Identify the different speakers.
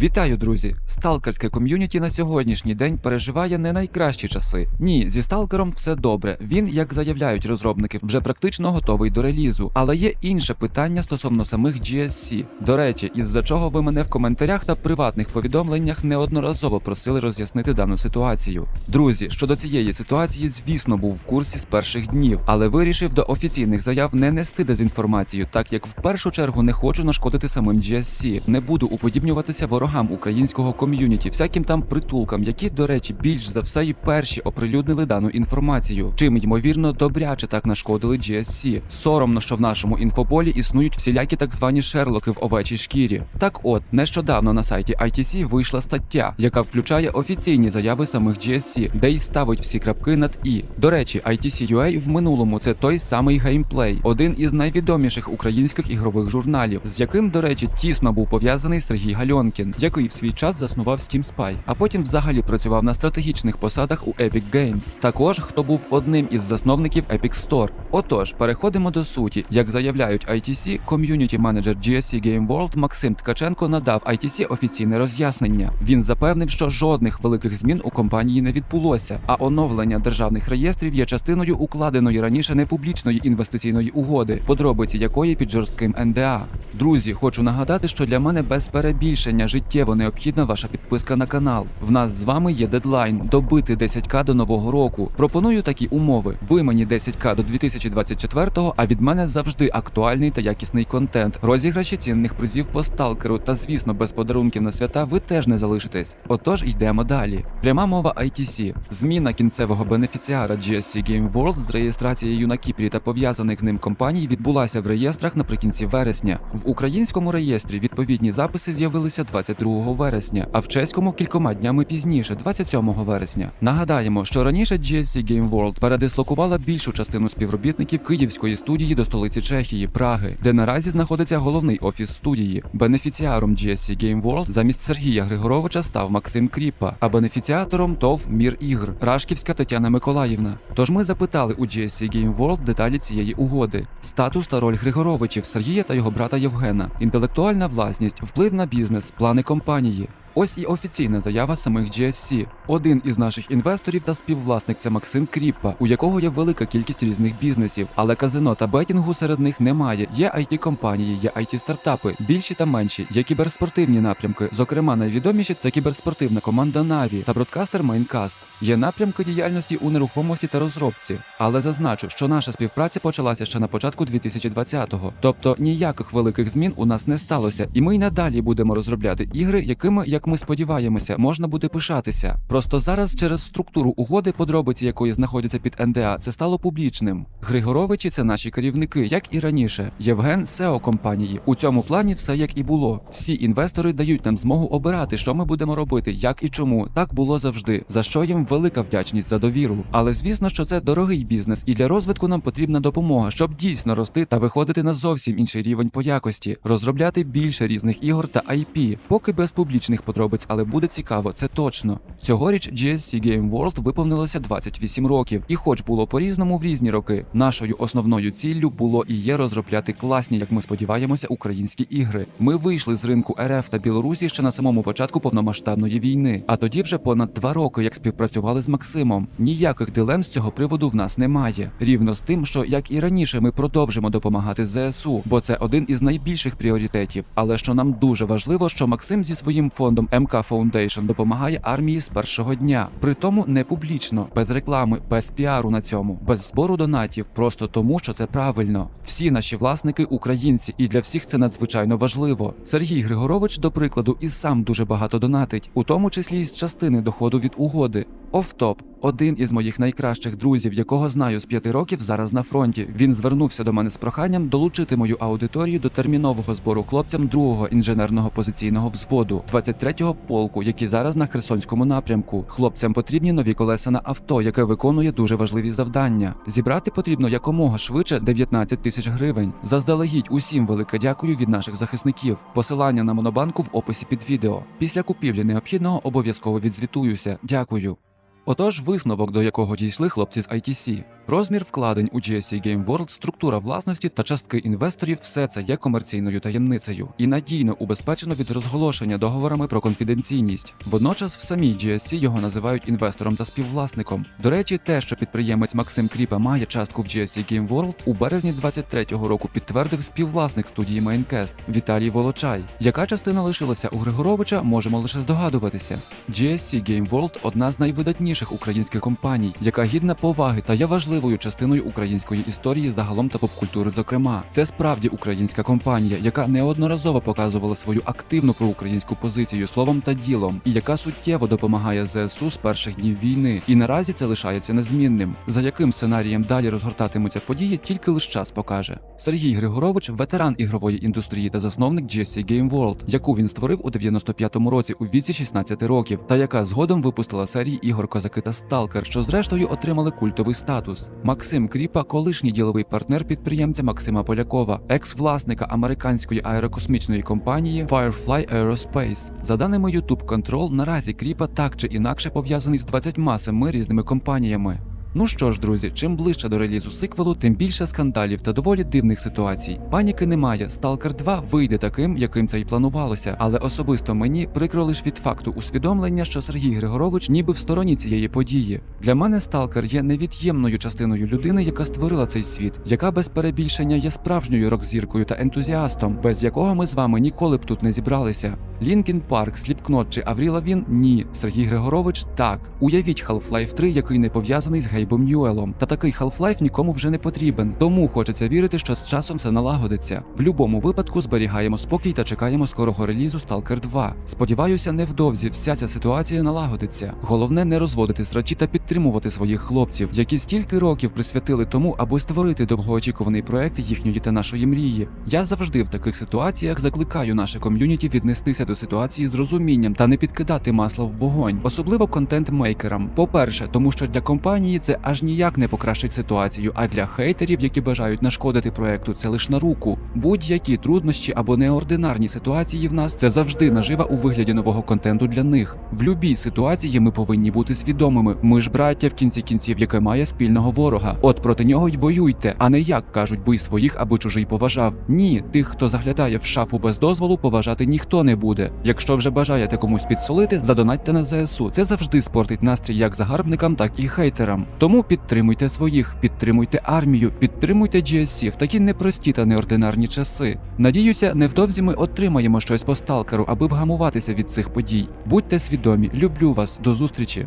Speaker 1: Вітаю, друзі! Сталкерське ком'юніті на сьогоднішній день переживає не найкращі часи. Ні, зі сталкером все добре. Він, як заявляють розробники, вже практично готовий до релізу. Але є інше питання стосовно самих GSC. До речі, із-за чого ви мене в коментарях та приватних повідомленнях неодноразово просили роз'яснити дану ситуацію. Друзі, щодо цієї ситуації, звісно, був в курсі з перших днів, але вирішив до офіційних заяв не нести дезінформацію, так як в першу чергу не хочу нашкодити самим GSC. Не буду уподібнюватися ворогам українського ком'юніті, всяким там притулкам, які, до речі, більш за все і перші оприлюднили дану інформацію. Чим ймовірно добряче так нашкодили GSC. Соромно, що в нашому інфополі існують всілякі так звані шерлоки в овечій шкірі. Так от, нещодавно на сайті ITC вийшла стаття, яка включає офіційні заяви самих GSC, де й ставить всі крапки над і. До речі, ITC UA в минулому це той самий геймплей, один із найвідоміших українських ігрових журналів, з яким, до речі, тісно був пов'язаний Сергій Гальонкін, який в свій час заснував Steam Spy, а потім взагалі працював на стратегічних посадах у Epic Games. Також хто був одним із засновників Epic Store. Отож, переходимо до суті. Як заявляють ITC, ком'юніті менеджер GSC Game World Максим Ткаченко надав ITC офіційне роз'яснення. Він запевнив, що жодних великих змін у компанії не відбулося, а оновлення державних реєстрів є частиною укладеної раніше непублічної інвестиційної угоди, подробиці якої під жорстким НДА. Друзі, хочу нагадати, що для мене без перебільшення життєво необхідна ваша підписка на канал. В нас з вами є дедлайн добити 10к до нового року. Пропоную такі умови. Ви мені 10к до 2024-го, а від мене завжди актуальний та якісний контент. Розіграші цінних призів по сталкеру та, звісно, без подарунків на свята ви теж не залишитесь. Отож, йдемо далі. Пряма мова ITC. Зміна кінцевого бенефіціара GSC Game World з реєстрацією на Кіпрі та пов'язаних з ним компаній відбулася в реєстрах наприкінці вересня. В українському реєстрі відповідні записи з'явилися 22 вересня, а в чеському кількома днями пізніше, 27 вересня. Нагадаємо, що раніше GSC Game World передислокувала більшу частину співробітників київської студії до столиці Чехії, Праги, де наразі знаходиться головний офіс студії. Бенефіціаром GSC Game World замість Сергія Григоровича став Максим Кріпа, а бенефіціатором ТОВ Мір Ігр, Рашківська Тетяна Миколаївна. Тож ми запитали у GSC Game World деталі цієї угоди, статус та роль Григоровичів Сергія та його брата Євгена, інтелектуальна власність, вплив на бізнес, плани компанії. Ось і офіційна заява самих GSC. Один із наших інвесторів та співвласник це Максим Кріппа, у якого є велика кількість різних бізнесів, але казино та бетінгу серед них немає. Є it компанії, є it стартапи, більші та менші, є кіберспортивні напрямки. Зокрема, найвідоміші це кіберспортивна команда Na'Vi та бродкастер Майнкаст. Є напрямки діяльності у нерухомості та розробці. Але зазначу, що наша співпраця почалася ще на початку 2020-го. Тобто ніяких великих змін у нас не сталося, і ми й надалі будемо розробляти ігри, якими, як ми сподіваємося, можна буде пишатися. Просто зараз через структуру угоди, подробиці якої знаходяться під НДА, це стало публічним. Григоровичі це наші керівники, як і раніше. Євген SEO компанії. У цьому плані все як і було. Всі інвестори дають нам змогу обирати, що ми будемо робити, як і чому. Так було завжди. За що їм велика вдячність за довіру. Але звісно, що це дорогий бізнес, і для розвитку нам потрібна допомога, щоб дійсно рости та виходити на зовсім інший рівень по якості, розробляти більше різних ігор та IP, поки без публічних подробиць, але буде цікаво, це точно. Цьогоріч GSC Game World виповнилося 28 років, і хоч було по-різному в різні роки, нашою основною ціллю було і є розробляти класні, як ми сподіваємося, українські ігри. Ми вийшли з ринку РФ та Білорусі ще на самому початку повномасштабної війни, а тоді вже понад два роки, як співпрацювали з Максимом. Ніяких дилем з цього приводу в нас немає. Рівно з тим, що як і раніше, ми продовжимо допомагати ЗСУ, бо це один із найбільших пріоритетів. Але що нам дуже важливо, що Максим зі своїм фондом МК Foundation допомагає армії з першого дня, при тому не публічно, без реклами, без піару на цьому, без збору донатів, просто тому, що це правильно. Всі наші власники українці, і для всіх це надзвичайно важливо. Сергій Григорович, до прикладу, і сам дуже багато донатить, у тому числі із частини доходу від угоди. Офтоп. Один із моїх найкращих друзів, якого знаю з п'яти років, зараз на фронті. Він звернувся до мене з проханням долучити мою аудиторію до термінового збору хлопцям другого інженерного позиційного взводу, 23-го полку, які зараз на Херсонському напрямку. Хлопцям потрібні нові колеса на авто, яке виконує дуже важливі завдання. Зібрати потрібно якомога швидше 19 тисяч гривень. Заздалегідь усім велике дякую від наших захисників. Посилання на монобанку в описі під відео. Після купівлі необхідного обов'язково відзвітуюся. Дякую. Отож, висновок, до якого дійшли хлопці з ITC. Розмір вкладень у GSC Game World, структура власності та частки інвесторів все це є комерційною таємницею і надійно убезпечено від розголошення договорами про конфіденційність. Водночас в самій GSC його називають інвестором та співвласником. До речі, те, що підприємець Максим Кріпа має частку в GSC Game World, у березні 23-го року підтвердив співвласник студії Майнкест Віталій Волочай. Яка частина лишилася у Григоровича, можемо лише здогадуватися. GSC Game World – одна з найвидатніших українських компаній, яка гідна поваги та є важливою частиною української історії загалом та попкультури. Зокрема, це справді українська компанія, яка неодноразово показувала свою активну проукраїнську позицію словом та ділом, і яка суттєво допомагає ЗСУ з перших днів війни. І наразі це лишається незмінним. За яким сценарієм далі розгортатимуться події, тільки лише час покаже. Сергій Григорович ветеран ігрової індустрії та засновник GSC Game World, яку він створив у 95-му році у віці 16 років, та яка згодом випустила серії ігор Козаки та Сталкер, що зрештою отримали культовий статус. Максим Кріпа, колишній діловий партнер підприємця Максима Полякова, екс-власника американської аерокосмічної компанії Firefly Aerospace. За даними YouTube Control, наразі Кріпа так чи інакше пов'язаний з 27 різними компаніями. Ну що ж, друзі, чим ближче до релізу сиквелу, тим більше скандалів та доволі дивних ситуацій. Паніки немає. Stalker 2 вийде таким, яким це й планувалося. Але особисто мені прикро лиш від факту усвідомлення, що Сергій Григорович ніби в стороні цієї події. Для мене Stalker є невід'ємною частиною людини, яка створила цей світ, яка без перебільшення є справжньою рок-зіркою та ентузіастом, без якого ми з вами ніколи б тут не зібралися. Лінкін Парк, Сліпкнот чи Аврі Лавін – ні. Сергій Григорович так. Уявіть Half-Life 3, який не пов'язаний з Гейбом Ньюелом. Та такий Half-Life нікому вже не потрібен. Тому хочеться вірити, що з часом все налагодиться. В будь-якому випадку зберігаємо спокій та чекаємо скорого релізу Stalker 2. Сподіваюся, невдовзі вся ця ситуація налагодиться. Головне не розводити срачі та підтримувати своїх хлопців, які стільки років присвятили тому, аби створити довгоочікуваний проект їхньої та нашої мрії. Я завжди в таких ситуаціях закликаю наше ком'юніті віднестися до ситуації з розумінням та не підкидати масло в вогонь, особливо контент-мейкерам. По-перше, тому що для компанії це аж ніяк не покращить ситуацію, а для хейтерів, які бажають нашкодити проекту, це лиш на руку. Будь-які труднощі або неординарні ситуації в нас це завжди нажива у вигляді нового контенту для них. В любій ситуації ми повинні бути свідомими. Ми ж браття в кінці кінців, яке має спільного ворога. От проти нього й воюйте, а не як кажуть, бий своїх, аби чужий поважав. Ні, тих, хто заглядає в шафу без дозволу, поважати ніхто не буде. Якщо вже бажаєте комусь підсолити, задонатьте на ЗСУ. Це завжди спортить настрій як загарбникам, так і хейтерам. Тому підтримуйте своїх, підтримуйте армію, підтримуйте GSC в такі непрості та неординарні часи. Надіюся, невдовзі ми отримаємо щось по сталкеру, аби вгамуватися від цих подій. Будьте свідомі, люблю вас, до зустрічі.